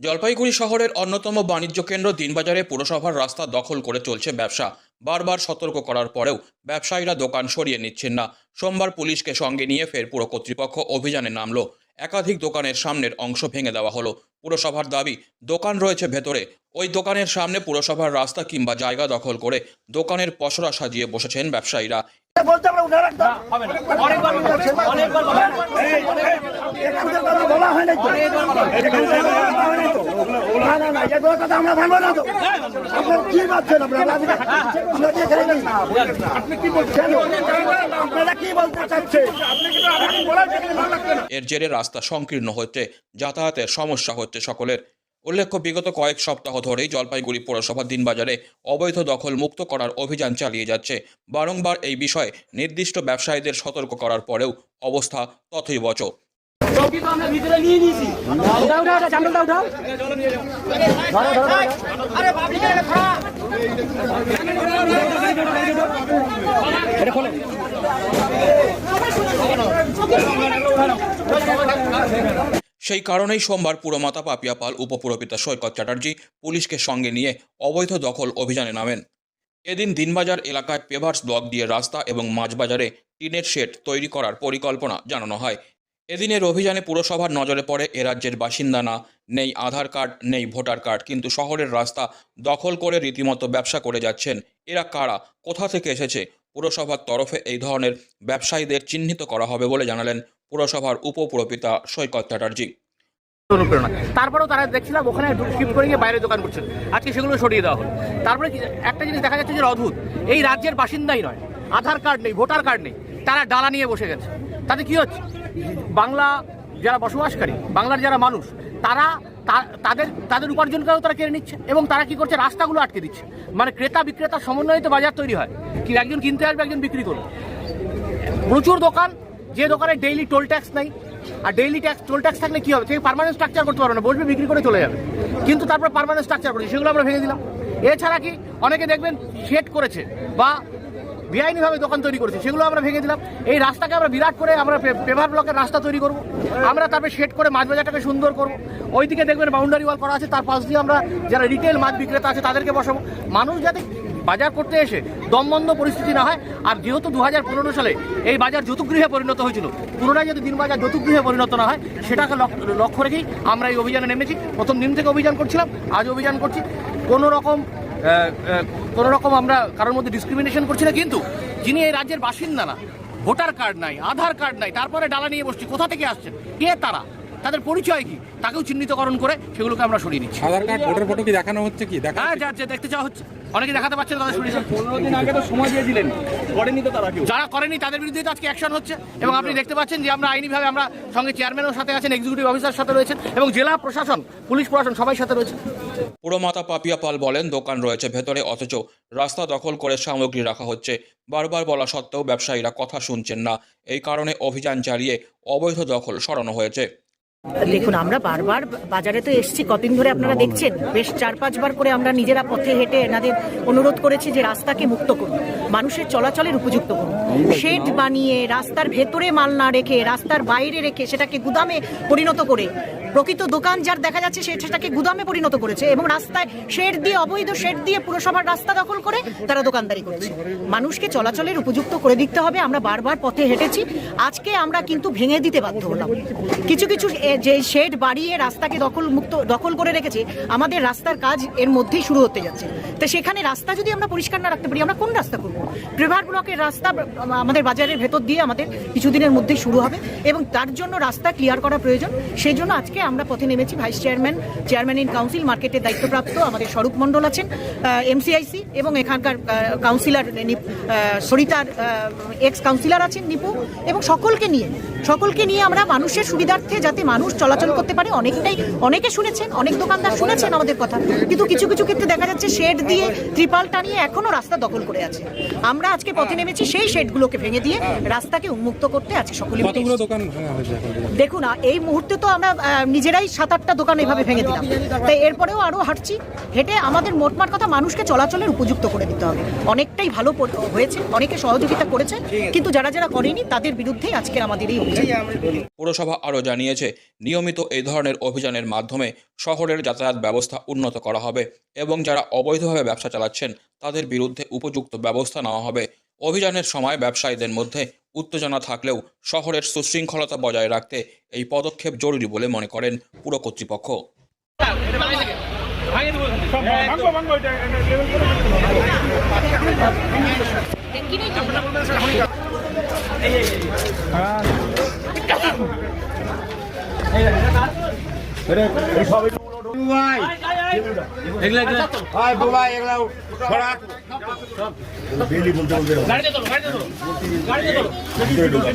জলপাইগুড়ি শহরের অন্যতম বাণিজ্য কেন্দ্র দিনবাজারে পুরসভার রাস্তা দখল করে চলছে ব্যবসা। বারবার সতর্ক করার পরেও ব্যবসায়ীরা দোকান সরিয়ে নিচ্ছেন না। সোমবার পুলিশকে সঙ্গে নিয়ে ফের পুর কর্তৃপক্ষ অভিযানে নামলো। একাধিক দোকানের সামনের অংশ ভেঙে দেওয়া হলো। পুরসভার দাবি দোকান রয়েছে ভেতরে। ওই দোকানের সামনে পুরসভার রাস্তা কিংবা জায়গা দখল করে দোকানের পসরা সাজিয়ে বসেছেন ব্যবসায়ীরা। বলতে আমরা উঠে রাখতাম। বলা হয় নাই তো এখানকার কথা বলা হয় নাই তো এর জেরে রাস্তা সংকীর্ণ হচ্ছে যাতায়াতের সমস্যা হচ্ছে সকলের। উল্লেখ্য, বিগত কয়েক সপ্তাহ ধরেই জলপাইগুড়ি পৌরসভা দিনবাজারে অবৈধ দখল মুক্ত করার অভিযান চালিয়ে যাচ্ছে। বারংবার এই বিষয়ে নির্দিষ্ট ব্যবসায়ীদের সতর্ক করার পরেও অবস্থা তথৈবচ। চৌকি তো আমরা ভিতরে নিয়ে নিয়েছি। উঠাও উঠাও উঠাও চামড়াটা উঠাও এটা খোলে। সেই কারণেই সোমবার পুরমাতা পাপিয়া পাল উপপুরপিতা সৈকত চ্যাটার্জি পুলিশকে সঙ্গে নিয়ে অবৈধ দখল অভিযানে নামেন। এদিন দিনবাজার এলাকায় পেভার্স ব্লক দিয়ে রাস্তা এবং মাঝবাজারে টিনের শেড তৈরি করার পরিকল্পনা জানানো হয়। এদিনের অভিযানে পুরসভার নজরে পড়ে এ রাজ্যের বাসিন্দা না, নেই আধার কার্ড, নেই ভোটার কার্ড, কিন্তু শহরের রাস্তা দখল করে রীতিমতো ব্যবসা করে যাচ্ছেন। এরা কারা? কোথা থেকে এসেছে? পুরসভার তরফে এই ধরনের ব্যবসায়ীদের চিহ্নিত করা হবে বলে জানালেন পুরসভার উপপুরপিতা সৈকত চ্যাটার্জি। অনুপ্রেরণা তারপরেও তারা দেখছিলাম ওখানে শিফট করে গিয়ে বাইরে দোকান করছেন। আজকে সেগুলো সরিয়ে দেওয়া হলো। তারপরে একটা জিনিস দেখা যাচ্ছে যে অদ্ভুত। এই রাজ্যের বাসিন্দাই নয়। আধার কার্ড নেই, ভোটার কার্ড নেই। তারা ডালা নিয়ে বসে গেছে। তাতে কি হচ্ছে? বাংলা যারা বসবাসকারী, বাংলার যারা মানুষ, তারা তাদের তাদের উপার্জনকেও তারা কেড়ে নিচ্ছে এবং তারা কি করছে? রাস্তাগুলো আটকে দিচ্ছে। মানে ক্রেতা বিক্রেতা সমন্বয়ে তো বাজার তৈরি হয়। কি একজন কিনতে আসবে, একজন বিক্রি করবে। প্রচুর দোকান, যে দোকানে ডেইলি টোল ট্যাক্স নেই। আর ডেইলি ট্যাক্স টোল ট্যাক্স থাকলে কী হবে? সে পার্মানেন্ট স্ট্রাকচার করতে পারবে না, বসবে, বিক্রি করে চলে যাবে। কিন্তু তারপর পার্মানেন্ট স্ট্রাকচার করেছে, সেগুলো আমরা ভেঙে দিলাম। এছাড়া কি, অনেকে দেখবেন শেড করেছে বা বেআইনিভাবে দোকান তৈরি করেছে, সেগুলো আমরা ভেঙে দিলাম। এই রাস্তাকে আমরা বিরাট করে আমরা পেভার ব্লকের রাস্তা তৈরি করব। আমরা তারপরে শেড করে মাছ বাজারটাকে সুন্দর করব। ওইদিকে দেখবেন বাউন্ডারি ওয়াল করা আছে, তার পাশ দিয়ে আমরা যারা রিটেল মাছ বিক্রেতা আছে, তাদেরকে বসাবো। মানুষ যাতে বাজার করতে এসে দমবন্ধ পরিস্থিতি না হয়, আর যেহেতু দু হাজার পনেরো সালে এই বাজার যৌতুকগৃহে পরিণত হয়েছিল, পুনরায় যদি দিন বাজার যৌতুকগৃহে পরিণত না হয়, সেটাকে লক- লক্ষ্য রেখেই আমরা এই অভিযানে নেমেছি। প্রথম দিন থেকে অভিযান করছিলাম, আজ অভিযান করছি। কোনো রকম কোনো রকম আমরা কারোর মধ্যে ডিসক্রিমিনেশন করছি না কিন্তু যিনি এই রাজ্যের বাসিন্দা না ভোটার কার্ড নাই আধার কার্ড নাই তারপরে ডালা নিয়ে বসছি কোথা থেকে আসছেন কে তারা তাদের পরিচয় কি তাকেও চিহ্নিতকরণ করে সেগুলোকে আমরা সরিয়ে নিচ্ছি। আধার কার্ড ভোটার ফটো কি দেখানো হচ্ছে কি? দেখা হ্যাঁ যা যা দেখতে চাওয়া হচ্ছে। অনেকে দেখাতে পারছে না তাদের শরীর পনেরো দিন আগে তো সময় দিয়েছিলেন করেনি তো তারা কেউ। যারা করেনি তাদের বিরুদ্ধে তো আজকে অ্যাকশন হচ্ছে। এবং আপনি দেখতে পাচ্ছেন যে আমরা আইনিভাবে আমরা সঙ্গে চেয়ারম্যানের সাথে আছেন এক্সিকিউটিভ অফিসার সাথে রয়েছেন এবং জেলা প্রশাসন পুলিশ প্রশাসন সবাই সাথে রয়েছে। পুরমাতা পাপিয়া পাল বলেন, দোকান রয়েছে ভেতরে, অথচ রাস্তা দখল করে সামগ্রী রাখা হচ্ছে। বারবার বলা সত্ত্বেও ব্যবসায়ীরা কথা শুনছেন না। এই কারণে অভিযান চালিয়ে অবৈধ দখল সরানো হয়েছে। দেখুন, আমরা বারবার বাজারে তো এসছি কদিন ধরে আপনারা দেখছেন? বেশ চার, পাঁচবার করে আমরা নিজেরা পথে হেঁটে এনাদের অনুরোধ করেছি যে রাস্তাকে মুক্ত করুন, মানুষের চলাচলের উপযুক্ত করুন। শেড বানিয়ে রাস্তার ভেতরে মাল না রেখে, রাস্তার বাইরে রেখে সেটাকে গুদামে পরিণত করে প্রকৃত দোকান যার দেখা যাচ্ছে সেটাকে গুদামে পরিণত করেছে এবং রাস্তায় শেড দিয়ে, অবৈধ শেড দিয়ে পুরসভার রাস্তা দখল করে তারা দোকানদারি করছে। মানুষকে চলাচলের উপযুক্ত করে দিতে হবে, আমরা বারবার পথে হেঁটেছি। আজকে আমরা কিন্তু ভেঙে দিতে বাধ্য হলাম। কিছু কিছু যে শেড বাড়িয়ে রাস্তাকে দখল মুক্ত, দখল করে রেখেছে, আমাদের রাস্তার কাজ এর মধ্যেই শুরু হতে যাচ্ছে। তো সেখানে রাস্তা যদি আমরা পরিষ্কার না রাখতে পারি, আমরা কোন রাস্তা করব? প্রেভার ব্লকের রাস্তা আমাদের বাজারের ভেতর দিয়ে আমাদের কিছুদিনের মধ্যেই শুরু হবে এবং তার জন্য রাস্তা ক্লিয়ার করা প্রয়োজন। সেই জন্য আজকে আমরা পথে নেমেছি vice chairman chairman in council মার্কেটের দায়িত্বপ্রাপ্ত আমাদের স্বরূপ মণ্ডল আছেন এমসিআইসি এবং এখানকার কাউন্সিলর সরিতার এক্স কাউন্সিলর আছেন নিপু এবং সকলকে নিয়ে সকলকে নিয়ে আমরা মানুষের সুবিধার্থে যাতে মানুষ চলাচল করতে পারে অনেকটাই অনেকে শুনেছেন অনেক দোকানদার শুনেছেন আমাদের কথা কিন্তু কিছু কিছু ক্ষেত্রে দেখা যাচ্ছে শেড দিয়ে ত্রিপাল টানিয়ে এখনও রাস্তা দখল করে আছে আমরা আজকে পথে নেমেছি সেই শেডগুলোকে ভেঙে দিয়ে রাস্তাকে উন্মুক্ত করতে আজকে সকলে? দেখুন এই মুহূর্তে তো আমরা নিজেরাই সাত আটটা দোকান এভাবে ভেঙে দিলাম। তাই এরপরেও আরও হাঁটছি হেঁটে আমাদের মোটমাট কথা মানুষকে চলাচলের উপযুক্ত করে দিতে হবে। অনেকটাই ভালো হয়েছে অনেকে সহযোগিতা করেছে কিন্তু যারা যারা করেনি তাদের বিরুদ্ধেই আজকে আমাদের এই অভিযান। পুরসভা আরও জানিয়েছে নিয়মিত এই ধরনের অভিযানের মাধ্যমে শহরের যাতায়াত ব্যবস্থা উন্নত করা হবে এবং যারা অবৈধভাবে ব্যবসা চালাচ্ছেন তাদের বিরুদ্ধে উপযুক্ত ব্যবস্থা নেওয়া হবে। অভিযানের সময় ব্যবসায়ীদের মধ্যে উত্তেজনা থাকলেও শহরের সুশৃঙ্খলতা বজায় রাখতে এই পদক্ষেপ জরুরি বলে মনে করেন পুর কর্তৃপক্ষ। ডেলি বলতে বলতে